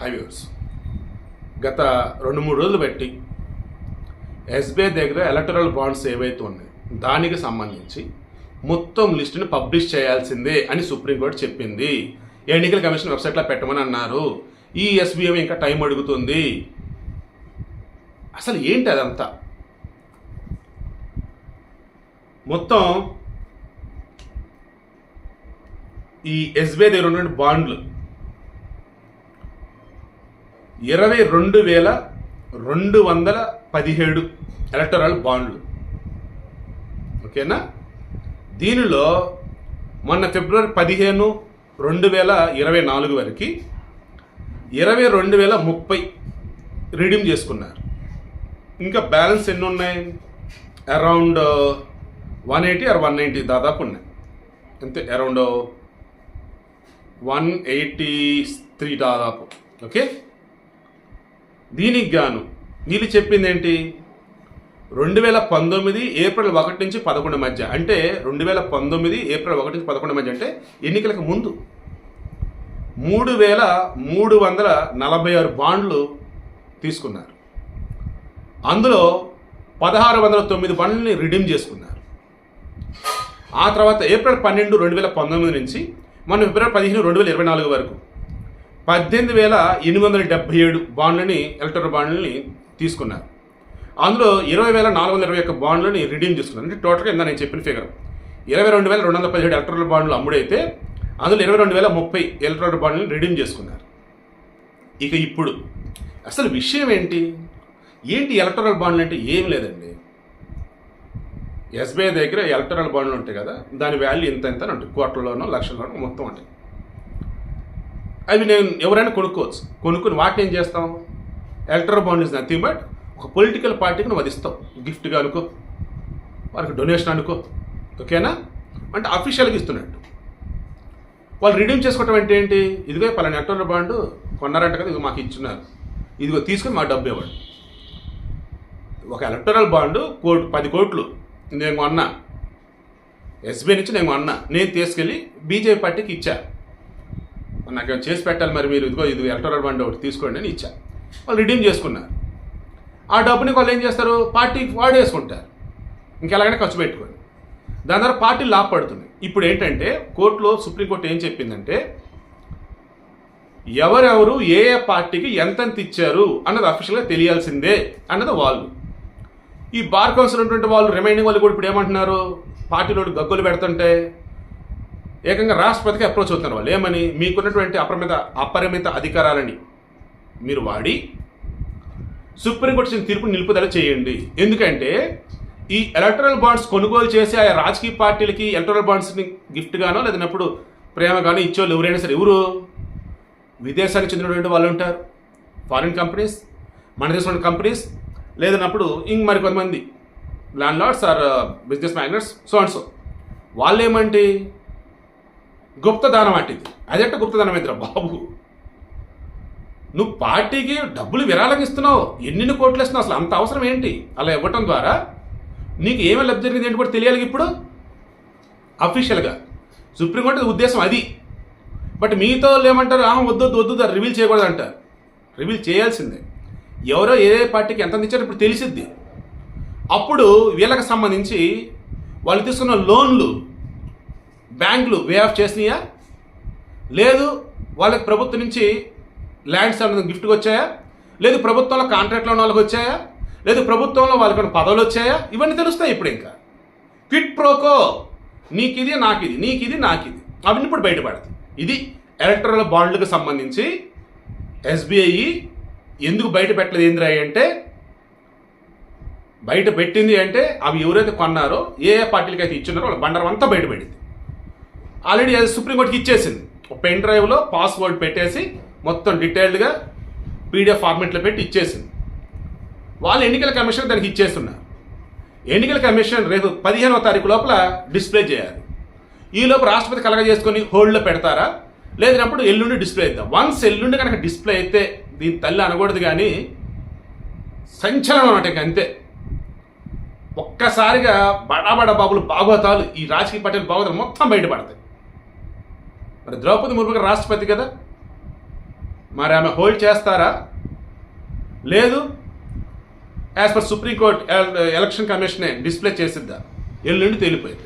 Highways. గత రెండు మూడు రోజులు బట్టి ఎస్బీఐ దగ్గర ఎలక్టరల్ బాండ్స్ ఏవైతే ఉన్నాయి దానికి సంబంధించి మొత్తం లిస్టుని పబ్లిష్ చేయాల్సిందే అని సుప్రీంకోర్టు చెప్పింది. ఎన్నికల కమిషన్ వెబ్సైట్లో పెట్టమని అన్నారు. ఈ ఎస్బీఎం ఇంకా టైం అడుగుతుంది. అసలు ఏంటి అదంతా? మొత్తం ఈ ఎస్బీఐ దగ్గర ఉన్నటువంటి బాండ్లు ఇరవై రెండు వేల రెండు వందల పదిహేడు ఎలక్టరల్ బాండ్లు. ఓకేనా? దీనిలో మొన్న ఫిబ్రవరి పదిహేను రెండు వేల ఇరవై నాలుగు వరకు ఇరవై రెండు వేల ముప్పై రిడీమ్ చేసుకున్నారు. ఇంకా బ్యాలెన్స్ ఎన్ని ఉన్నాయి around one eighty or one ninety దాదాపు ఉన్నాయి. అంతే అరౌండ్ వన్ ఎయిటీ త్రీ దాదాపు. ఓకే? దీనికి గాను వీళ్ళు చెప్పింది ఏంటి రెండు వేల పంతొమ్మిది ఏప్రిల్ ఒకటి నుంచి పదకొండు మధ్య. అంటే రెండు వేల పంతొమ్మిది ఏప్రిల్ ఒకటి నుంచి పదకొండు మధ్య అంటే ఎన్నికలకు ముందు. మూడు వేల మూడు వందల నలభై ఆరు బాండ్లు తీసుకున్నారు. అందులో పదహారు వందల తొమ్మిది బాండ్లని రిడీమ్ చేసుకున్నారు. ఆ తర్వాత ఏప్రిల్ పన్నెండు రెండు వేల పంతొమ్మిది నుంచి మన ఫిబ్రవరి పదిహేను రెండు వేల ఇరవై నాలుగు వరకు పద్దెనిమిది వేల ఎనిమిది వందల డెబ్బై ఏడు బాండ్లని ఎలక్ట్రల్ బాండ్లని తీసుకున్నారు. అందులో ఇరవై వేల నాలుగు వందల ఇరవై ఒక్క బాండ్లని రిడీమ్ చేసుకున్నారు అంటే టోటల్గా ఇందా నేను చెప్పిన ఫిగర్. ఇరవై రెండు వేల రెండు వందల పదిహేడు ఎలక్ట్రల్ బాండ్లు అమ్ముడైతే అందులో ఇరవై రెండు వేల ముప్పై ఎలక్ట్రల్ బాండ్లని రిడీమ్ చేసుకున్నారు. ఇక ఇప్పుడు అసలు విషయం ఏంటి? ఏంటి ఎలక్ట్రల్ బాండ్లు అంటే ఏం లేదండి? ఎస్బీఐ దగ్గర ఎలక్టరల్ బాండ్లు ఉంటాయి కదా దాని వాల్యూ ఇంత ఎంత ఉంటుంది కోట్లలోనో లక్షల్లోనో మొత్తం ఉంటాయి. అవి నేను ఎవరైనా కొనుక్కోవచ్చు. కొనుక్కుని వాటిని ఏం చేస్తాం? Electoral bond is nothing but ఒక పొలిటికల్ పార్టీకి నువ్వు అది ఇస్తావు గిఫ్ట్గా అనుకో వారికి డొనేషన్ అనుకో ఓకేనా అంటే అఫీషియల్గా ఇస్తున్నట్టు. వాళ్ళు రిడీమ్ చేసుకోవటం అంటే ఏంటి? ఇదిగో పలానా ఎలక్టరల్ బాండ్ కొన్నారంట కదా ఇదిగో మాకు ఇచ్చున్నారు. ఇదిగో తీసుకొని మా డబ్బు ఇవ్వండి. ఒక ఎలక్టరల్ బాండు కోటి పది కోట్లు నేను కొన్నా. ఎస్బీఐ నుంచి నేను కొన్నా. నేను తీసుకెళ్ళి బీజేపీ పార్టీకి ఇచ్చా. నాకేమో ఏమైనా చేసి పెట్టాలి మరి మీరు? ఇదిగో ఇది ఎలక్టరల్ బాండ్ ఒకటి తీసుకోండి అని ఇచ్చాను వాళ్ళు రిడీమ్ చేసుకున్నారు. ఆ డబ్బుని వాళ్ళు ఏం చేస్తారు? పార్టీకి వాడేసుకుంటారు. ఇంకెలాగైనా ఖర్చు పెట్టుకొని దాని ద్వారా పార్టీ లాభపడుతుంది ఇప్పుడు ఏంటంటే కోర్టులో సుప్రీంకోర్టు ఏం చెప్పిందంటే ఎవరెవరు ఏ ఏ పార్టీకి ఎంతెంత ఇచ్చారు అన్నది అఫీషియల్గా తెలియాల్సిందే అన్నది వాళ్ళు. ఈ బార్ కౌన్సిల్ ఉన్నటువంటి వాళ్ళు రిమైనింగ్ వాళ్ళు కూడా ఇప్పుడు ఏమంటున్నారు? పార్టీలో గగ్గులు పెడుతుంటే ఏకంగా రాష్ట్రపతికి అప్రోచ్ అవుతున్నారు వాళ్ళు. ఏమని? మీకున్నటువంటి అపరిమిత అపరిమిత అధికారాలని మీరు వాడి సుప్రీంకోర్టు ఇచ్చిన తీర్పు నిలుపుదల చేయండి. ఎందుకంటే ఈ ఎలక్టరల్ బాండ్స్ కొనుగోలు చేసి ఆ రాజకీయ పార్టీలకి ఎలక్టరల్ బాండ్స్ని గిఫ్ట్ గానో లేదన్నప్పుడు ప్రేమగానో ఇచ్చేవాళ్ళు ఎవరైనా సరే ఎవరు? విదేశానికి చెందినటువంటి వాళ్ళు ఉంటారు. ఫారిన్ కంపెనీస్ మన దేశంలోని కంపెనీస్ లేదన్నప్పుడు ఇంక మరి కొంతమంది landlords or business magnates so and so వాళ్ళు ఏమంటే గుప్తదానం అంటిది. అదెట్ట గుప్తదానం ఏంటిరా బాబు? నువ్వు పార్టీకి డబ్బులు విరాళం ఇస్తున్నావు. ఎన్ని కోట్లు ఇస్తున్నావు అసలు అంత అవసరం ఏంటి? అలా ఇవ్వటం ద్వారా నీకు ఏమి లబ్ధి జరిగింది ఏంటి కూడా తెలియాలి ఇప్పుడు? అఫీషియల్గా సుప్రీంకోర్టు ఉద్దేశం అది. బట్ మీతో వాళ్ళు ఏమంటారు? ఆహా వద్దు వద్దు వద్దు రివీల్ చేయకూడదు అంటారు. రివీల్ చేయాల్సిందే. ఎవరో ఏ ఏ పార్టీకి ఎంత ఇచ్చారో ఇప్పుడు తెలిసిద్ది. అప్పుడు వీళ్ళకి సంబంధించి వాళ్ళు తీసుకున్న లోన్లు బ్యాంకులు వే ఆఫ్ చేసినాయా? లేదు వాళ్ళకి ప్రభుత్వం నుంచి ల్యాండ్స్ అనేది గిఫ్ట్గా వచ్చాయా? లేదు ప్రభుత్వంలో కాంట్రాక్ట్లో ఉన్న వాళ్ళకి వచ్చాయా? లేదు ప్రభుత్వంలో వాళ్ళకి పదవులు వచ్చాయా? ఇవన్నీ తెలుస్తాయి ఇప్పుడు ఇంకా. క్విట్ ప్రోకో నీకు ఇది నాకు ఇది నీకు ఇది నాకు ఇది అవన్నీ ఇప్పుడు బయటపడతాయి. ఇది ఎలక్ట్రల్ బాండ్లకు సంబంధించి ఎస్బీఐ ఎందుకు బయట పెట్టలేదు ఏంద్రా అంటే బయట పెట్టింది అంటే అవి ఎవరైతే కొన్నారో ఏ ఏ పార్టీలకి అయితే ఇచ్చున్నారో వాళ్ళ బండరం అంతా బయటపడింది ఆల్రెడీ అది సుప్రీంకోర్టుకి ఇచ్చేసింది. ఒక పెన్ డ్రైవ్లో పాస్వర్డ్ పెట్టేసి మొత్తం డీటెయిల్డ్గా పీడిఎఫ్ ఫార్మెట్లో పెట్టి ఇచ్చేసింది. వాళ్ళు ఎన్నికల కమిషన్ దానికి ఇచ్చేస్తున్నారు. ఎన్నికల కమిషన్ రేపు పదిహేనవ తారీఖు లోపల డిస్ప్లే చేయాలి. ఈ లోపు రాష్ట్రపతి కలగజేసుకొని హోల్డ్లో పెడతారా? లేదన్నప్పుడు ఎల్లుండి డిస్ప్లే అవుతాం వన్స్ ఎల్లుండి కనుక డిస్ప్లే అయితే దీని తల్లి అనకూడదు కానీ సంచలనం అన్నమాట అంతే. ఒక్కసారిగా బడాబడ బాబులు భాగవతాలు ఈ రాజకీయ పార్టీలు భాగవతాలు మొత్తం బయటపడతాయి. మరి ద్రౌపది ముర్ము రాష్ట్రపతి కదా? మరి ఆమె హోల్డ్ చేస్తారా? లేదు? As per Supreme Court election కమిషనే display చేసిద్దా? ఎల్లుండి తేలిపోయింది.